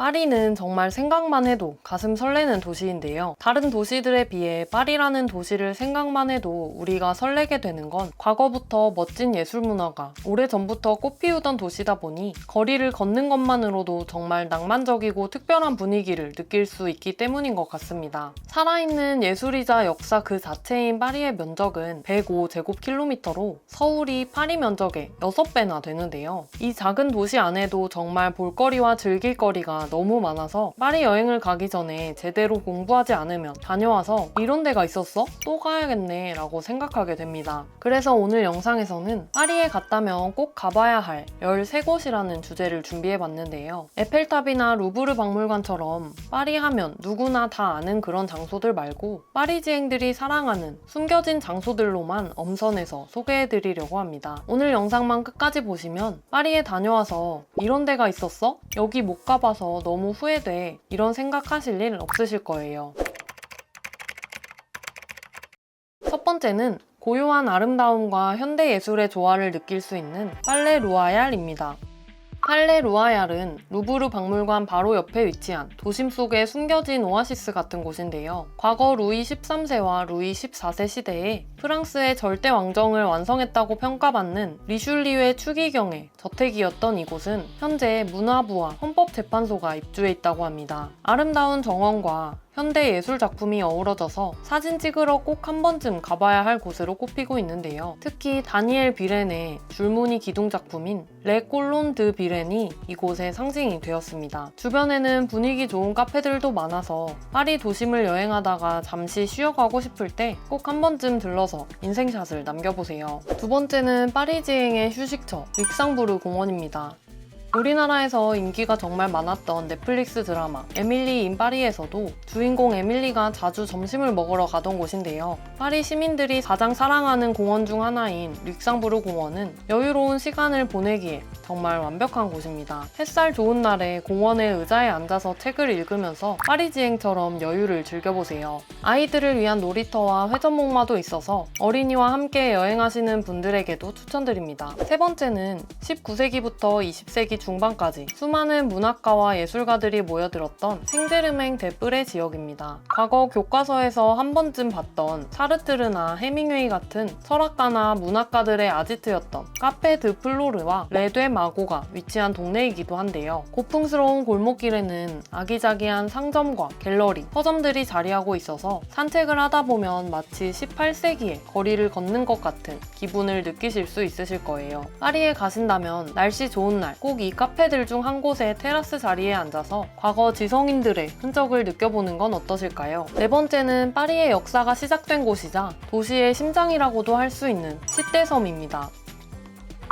파리는 정말 생각만 해도 가슴 설레는 도시인데요. 다른 도시들에 비해 파리라는 도시를 생각만 해도 우리가 설레게 되는 건 과거부터 멋진 예술 문화가 오래전부터 꽃피우던 도시다 보니 거리를 걷는 것만으로도 정말 낭만적이고 특별한 분위기를 느낄 수 있기 때문인 것 같습니다. 살아있는 예술이자 역사 그 자체인 파리의 면적은 105제곱킬로미터로 서울이 파리 면적의 6배나 되는데요. 이 작은 도시 안에도 정말 볼거리와 즐길거리가 너무 많아서 파리 여행을 가기 전에 제대로 공부하지 않으면 다녀와서 이런 데가 있었어? 또 가야겠네 라고 생각하게 됩니다. 그래서 오늘 영상에서는 파리에 갔다면 꼭 가봐야 할 13곳이라는 주제를 준비해 봤는데요. 에펠탑이나 루브르 박물관처럼 파리 하면 누구나 다 아는 그런 장소들 말고 파리지행들이 사랑하는 숨겨진 장소들로만 엄선해서 소개해 드리려고 합니다. 오늘 영상만 끝까지 보시면 파리에 다녀와서 이런 데가 있었어? 여기 못 가봐서 너무 후회돼. 이런 생각하실 일 없으실 거예요. 첫 번째는 고요한 아름다움과 현대 예술의 조화를 느낄 수 있는 빨레 루아얄입니다. 팔레 루아얄은 루브르 박물관 바로 옆에 위치한 도심 속의 숨겨진 오아시스 같은 곳인데요. 과거 루이 13세와 루이 14세 시대에 프랑스의 절대 왕정을 완성했다고 평가받는 리슐리의 추기경의 저택이었던 이곳은 현재 문화부와 헌법 재판소가 입주해 있다고 합니다. 아름다운 정원과 현대 예술 작품이 어우러져서 사진 찍으러 꼭 한 번쯤 가봐야 할 곳으로 꼽히고 있는데요. 특히 다니엘 비렌의 줄무늬 기둥 작품인 레 꼴론 드 비렌이 이곳의 상징이 되었습니다. 주변에는 분위기 좋은 카페들도 많아서 파리 도심을 여행하다가 잠시 쉬어가고 싶을 때 꼭 한 번쯤 들러서 인생샷을 남겨보세요. 두 번째는 파리지행의 휴식처 릭상부르 공원입니다. 우리나라에서 인기가 정말 많았던 넷플릭스 드라마 에밀리 인 파리에서도 주인공 에밀리가 자주 점심을 먹으러 가던 곳인데요. 파리 시민들이 가장 사랑하는 공원 중 하나인 릭상부르 공원은 여유로운 시간을 보내기에 정말 완벽한 곳입니다. 햇살 좋은 날에 공원의 의자에 앉아서 책을 읽으면서 파리지행처럼 여유를 즐겨보세요. 아이들을 위한 놀이터와 회전목마도 있어서 어린이와 함께 여행하시는 분들에게도 추천드립니다. 세 번째는 19세기부터 20세기 중반까지 수많은 문학가와 예술가들이 모여들었던 생제르맹 데프레 지역입니다. 과거 교과서에서 한 번쯤 봤던 사르트르나 해밍웨이 같은 철학가나 문학가들의 아지트였던 카페 드 플로르와 레드 마 고가 위치한 동네이기도 한데요. 고풍스러운 골목길에는 아기자기한 상점과 갤러리, 서점들이 자리하고 있어서 산책을 하다 보면 마치 18세기의 거리를 걷는 것 같은 기분을 느끼실 수 있으실 거예요. 파리에 가신다면 날씨 좋은 날 꼭 이 카페들 중 한 곳의 테라스 자리에 앉아서 과거 지성인들의 흔적을 느껴보는 건 어떠실까요? 네 번째는 파리의 역사가 시작된 곳이자 도시의 심장이라고도 할 수 있는 시대섬입니다.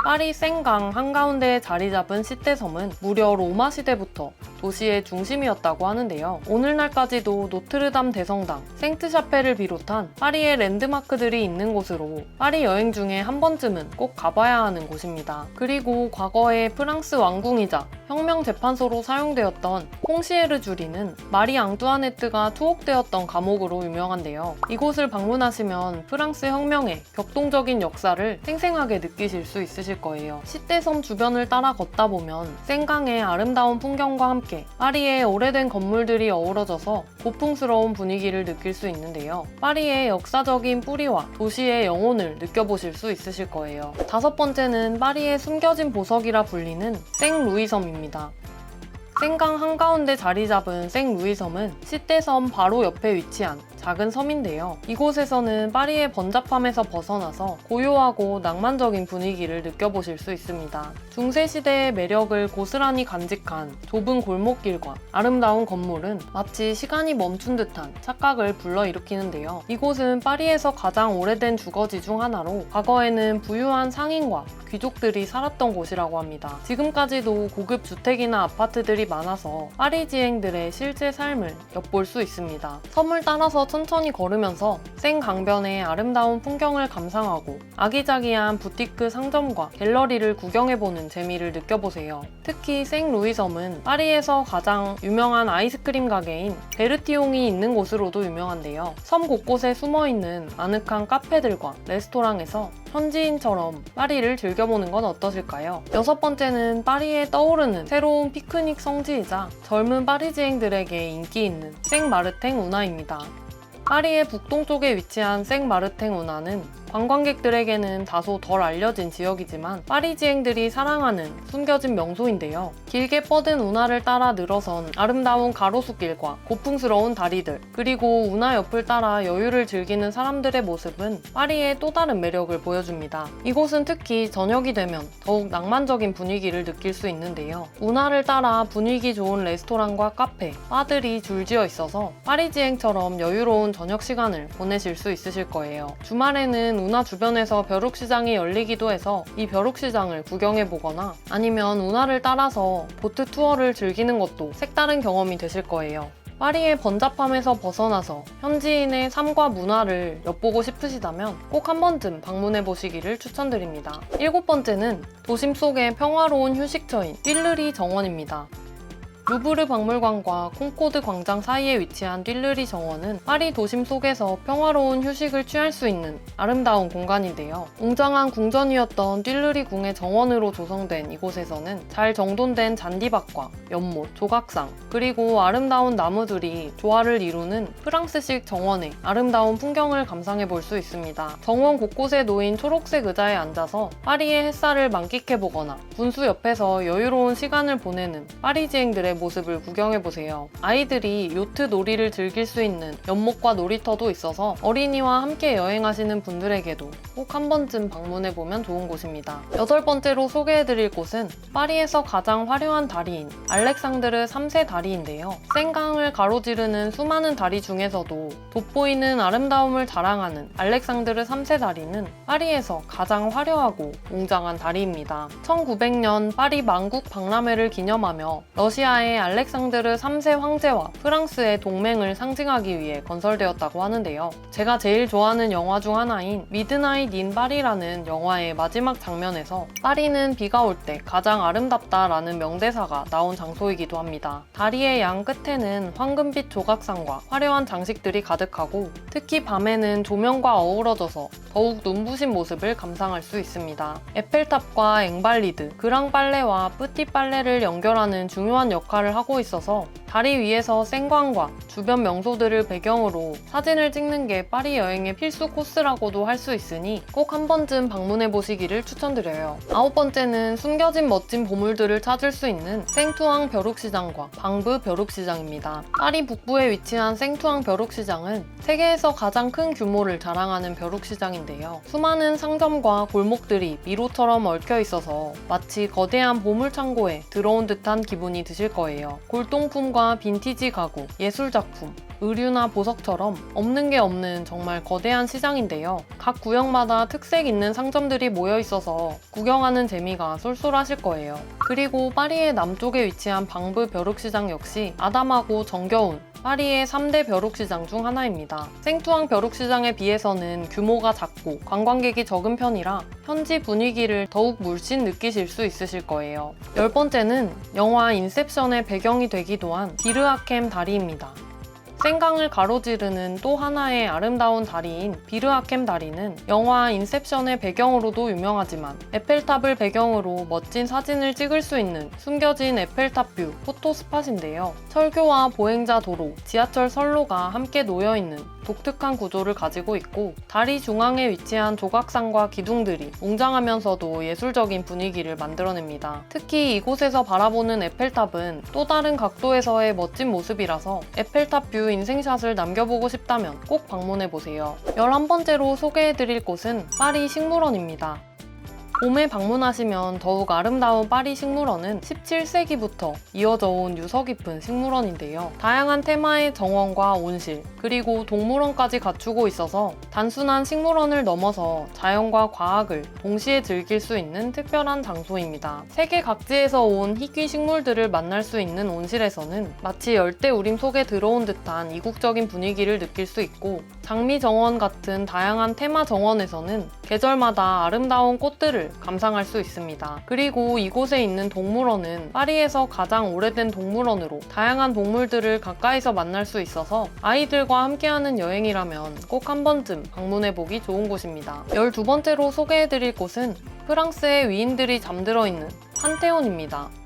파리 생강 한가운데에 자리 잡은 시대섬은 무려 로마 시대부터 도시의 중심이었다고 하는데요. 오늘날까지도 노트르담 대성당, 생트샤페를 비롯한 파리의 랜드마크들이 있는 곳으로 파리 여행 중에 한 번쯤은 꼭 가봐야 하는 곳입니다. 그리고 과거에 프랑스 왕궁이자 혁명 재판소로 사용되었던 콩시에르 주리는 마리 앙뚜아네트가 투옥되었던 감옥으로 유명한데요. 이곳을 방문하시면 프랑스 혁명의 격동적인 역사를 생생하게 느끼실 수 있으실 거예요. 시대섬 주변을 따라 걷다 보면 생강의 아름다운 풍경과 함께 파리의 오래된 건물들이 어우러져서 고풍스러운 분위기를 느낄 수 있는데요. 파리의 역사적인 뿌리와 도시의 영혼을 느껴보실 수 있으실 거예요. 다섯 번째는 파리의 숨겨진 보석이라 불리는 생 루이섬입니다. 생강 한가운데 자리 잡은 생 루이섬은 시대섬 바로 옆에 위치한 작은 섬인데요. 이곳에서는 파리의 번잡함에서 벗어나서 고요하고 낭만적인 분위기를 느껴보실 수 있습니다. 중세시대의 매력을 고스란히 간직한 좁은 골목길과 아름다운 건물은 마치 시간이 멈춘 듯한 착각을 불러일으키는데요. 이곳은 파리에서 가장 오래된 주거지 중 하나로 과거에는 부유한 상인과 귀족들이 살았던 곳이라고 합니다. 지금까지도 고급 주택이나 아파트들이 많아서 파리 지행들의 실제 삶을 엿볼 수 있습니다. 섬을 따라서 천천히 걸으면서 생 강변의 아름다운 풍경을 감상하고 아기자기한 부티크 상점과 갤러리를 구경해보는 재미를 느껴보세요. 특히 생 루이섬은 파리에서 가장 유명한 아이스크림 가게인 베르티옹이 있는 곳으로도 유명한데요. 섬 곳곳에 숨어있는 아늑한 카페들과 레스토랑에서 현지인처럼 파리를 즐겨보는 건 어떠실까요? 여섯 번째는 파리에 떠오르는 새로운 피크닉 성지이자 젊은 파리지앵들에게 인기 있는 생마르탱 운하입니다. 파리의 북동쪽에 위치한 생마르탱 운하는 관광객들에게는 다소 덜 알려진 지역이지만 파리지앵들이 사랑하는 숨겨진 명소인데요. 길게 뻗은 운하를 따라 늘어선 아름다운 가로수길과 고풍스러운 다리들, 그리고 운하 옆을 따라 여유를 즐기는 사람들의 모습은 파리의 또 다른 매력을 보여줍니다. 이곳은 특히 저녁이 되면 더욱 낭만적인 분위기를 느낄 수 있는데요. 운하를 따라 분위기 좋은 레스토랑과 카페, 바들이 줄지어 있어서 파리지앵처럼 여유로운 저녁 시간을 보내실 수 있으실 거예요. 주말에는 운하 주변에서 벼룩시장이 열리기도 해서 이 벼룩시장을 구경해 보거나 아니면 운하를 따라서 보트 투어를 즐기는 것도 색다른 경험이 되실 거예요. 파리의 번잡함에서 벗어나서 현지인의 삶과 문화를 엿보고 싶으시다면 꼭 한 번쯤 방문해 보시기를 추천드립니다. 일곱 번째는 도심 속의 평화로운 휴식처인 띨르리 정원입니다. 루브르 박물관과 콩코드 광장 사이에 위치한 띨르리 정원은 파리 도심 속에서 평화로운 휴식을 취할 수 있는 아름다운 공간인데요. 웅장한 궁전이었던 띨르리 궁의 정원으로 조성된 이곳에서는 잘 정돈된 잔디밭과 연못, 조각상, 그리고 아름다운 나무들이 조화를 이루는 프랑스식 정원의 아름다운 풍경을 감상해 볼 수 있습니다. 정원 곳곳에 놓인 초록색 의자에 앉아서 파리의 햇살을 만끽해 보거나 분수 옆에서 여유로운 시간을 보내는 파리지앵들의 모습을 구경해 보세요. 아이들이 요트 놀이를 즐길 수 있는 연못과 놀이터도 있어서 어린이와 함께 여행하시는 분들에게도 꼭 한 번쯤 방문해 보면 좋은 곳입니다. 여덟 번째로 소개해 드릴 곳은 파리에서 가장 화려한 다리인 알렉상드르 3세 다리인데요. 생강을 가로지르는 수많은 다리 중에서도 돋보이는 아름다움을 자랑하는 알렉상드르 3세 다리는 파리에서 가장 화려하고 웅장한 다리입니다. 1900년 파리 만국 박람회를 기념하며 러시아의 알렉상드르 3세 황제와 프랑스의 동맹을 상징하기 위해 건설되었다고 하는데요. 제가 제일 좋아하는 영화 중 하나인 미드나잇 인 파리라는 영화의 마지막 장면에서 파리는 비가 올 때 가장 아름답다라는 명대사가 나온 장소이기도 합니다. 다리의 양 끝에는 황금빛 조각상과 화려한 장식들이 가득하고 특히 밤에는 조명과 어우러져서 더욱 눈부신 모습을 감상할 수 있습니다. 에펠탑과 앵발리드, 그랑 빨레와 뿌띠 빨레를 연결하는 중요한 역 할을 하고 있어서 다리 위에서 생광과 주변 명소들을 배경으로 사진을 찍는 게 파리 여행의 필수 코스라고도 할 수 있으니 꼭 한 번쯤 방문해 보시기를 추천드려요. 아홉 번째는 숨겨진 멋진 보물들을 찾을 수 있는 생투앙 벼룩시장과 방브 벼룩시장입니다. 파리 북부에 위치한 생투앙 벼룩시장은 세계에서 가장 큰 규모를 자랑하는 벼룩시장인데요. 수많은 상점과 골목들이 미로처럼 얽혀 있어서 마치 거대한 보물창고에 들어온 듯한 기분이 드실 거예요. 골동품과 빈티지 가구, 예술작품, 의류나 보석처럼 없는 게 없는 정말 거대한 시장인데요. 각 구역마다 특색 있는 상점들이 모여 있어서 구경하는 재미가 쏠쏠하실 거예요. 그리고 파리의 남쪽에 위치한 방브 벼룩시장 역시 아담하고 정겨운 파리의 3대 벼룩시장 중 하나입니다. 생투앙 벼룩시장에 비해서는 규모가 작고 관광객이 적은 편이라 현지 분위기를 더욱 물씬 느끼실 수 있으실 거예요. 열 번째는 영화 인셉션의 배경이 되기도 한 비르아켐 다리입니다. 생강을 가로지르는 또 하나의 아름다운 다리인 비르아켐 다리는 영화 인셉션의 배경으로도 유명하지만 에펠탑을 배경으로 멋진 사진을 찍을 수 있는 숨겨진 에펠탑 뷰 포토 스팟인데요. 철교와 보행자 도로, 지하철 선로가 함께 놓여 있는 독특한 구조를 가지고 있고 다리 중앙에 위치한 조각상과 기둥들이 웅장하면서도 예술적인 분위기를 만들어냅니다. 특히 이곳에서 바라보는 에펠탑은 또 다른 각도에서의 멋진 모습이라서 에펠탑 뷰 인생샷을 남겨보고 싶다면 꼭 방문해보세요. 11번째로 소개해드릴 곳은 파리 식물원입니다. 봄에 방문하시면 더욱 아름다운 파리 식물원은 17세기부터 이어져 온 유서 깊은 식물원인데요. 다양한 테마의 정원과 온실, 그리고 동물원까지 갖추고 있어서 단순한 식물원을 넘어서 자연과 과학을 동시에 즐길 수 있는 특별한 장소입니다. 세계 각지에서 온 희귀 식물들을 만날 수 있는 온실에서는 마치 열대 우림 속에 들어온 듯한 이국적인 분위기를 느낄 수 있고 장미 정원 같은 다양한 테마 정원에서는 계절마다 아름다운 꽃들을 감상할 수 있습니다. 그리고 이곳에 있는 동물원은 파리에서 가장 오래된 동물원으로 다양한 동물들을 가까이서 만날 수 있어서 아이들과 함께하는 여행이라면 꼭 한 번쯤 방문해보기 좋은 곳입니다. 12번째로 소개해드릴 곳은 프랑스의 위인들이 잠들어 있는 판테온입니다.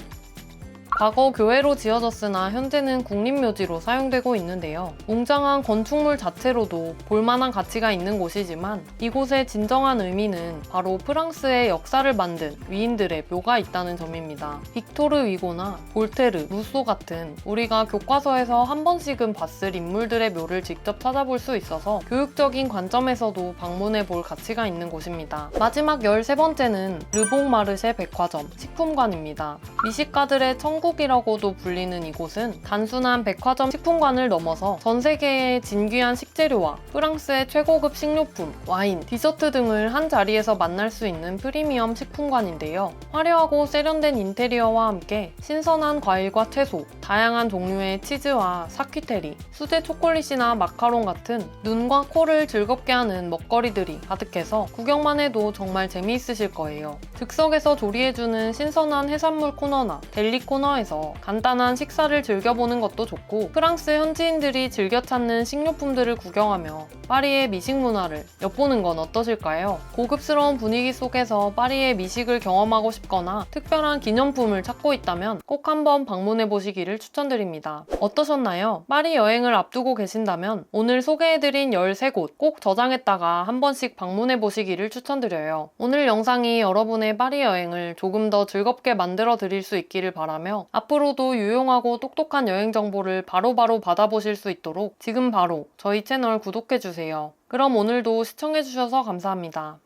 과거 교회로 지어졌으나 현재는 국립묘지로 사용되고 있는데요. 웅장한 건축물 자체로도 볼만한 가치가 있는 곳이지만 이곳의 진정한 의미는 바로 프랑스의 역사를 만든 위인들의 묘가 있다는 점입니다. 빅토르 위고나 볼테르, 루소 같은 우리가 교과서에서 한 번씩은 봤을 인물들의 묘를 직접 찾아볼 수 있어서 교육적인 관점에서도 방문해 볼 가치가 있는 곳입니다. 마지막 13번째는 르봉 마르쉐 백화점 식품관입니다. 미식가들의 천국이라고도 불리는 이곳은 단순한 백화점 식품관을 넘어서 전 세계의 진귀한 식재료와 프랑스의 최고급 식료품, 와인, 디저트 등을 한 자리에서 만날 수 있는 프리미엄 식품관인데요. 화려하고 세련된 인테리어와 함께 신선한 과일과 채소, 다양한 종류의 치즈와 사퀴테리, 수제 초콜릿이나 마카롱 같은 눈과 코를 즐겁게 하는 먹거리들이 가득해서 구경만 해도 정말 재미있으실 거예요. 즉석에서 조리해주는 신선한 해산물 코너나 델리 코너 에서 간단한 식사를 즐겨보는 것도 좋고 프랑스 현지인들이 즐겨 찾는 식료품들을 구경하며 파리의 미식 문화를 엿보는 건 어떠실까요? 고급스러운 분위기 속에서 파리의 미식을 경험하고 싶거나 특별한 기념품을 찾고 있다면 꼭 한번 방문해 보시기를 추천드립니다. 어떠셨나요? 파리 여행을 앞두고 계신다면 오늘 소개해드린 13곳 꼭 저장했다가 한 번씩 방문해 보시기를 추천드려요. 오늘 영상이 여러분의 파리 여행을 조금 더 즐겁게 만들어 드릴 수 있기를 바라며 앞으로도 유용하고 똑똑한 여행 정보를 바로 바로 받아보실 수 있도록 지금 바로 저희 채널 구독해주세요. 그럼 오늘도 시청해주셔서 감사합니다.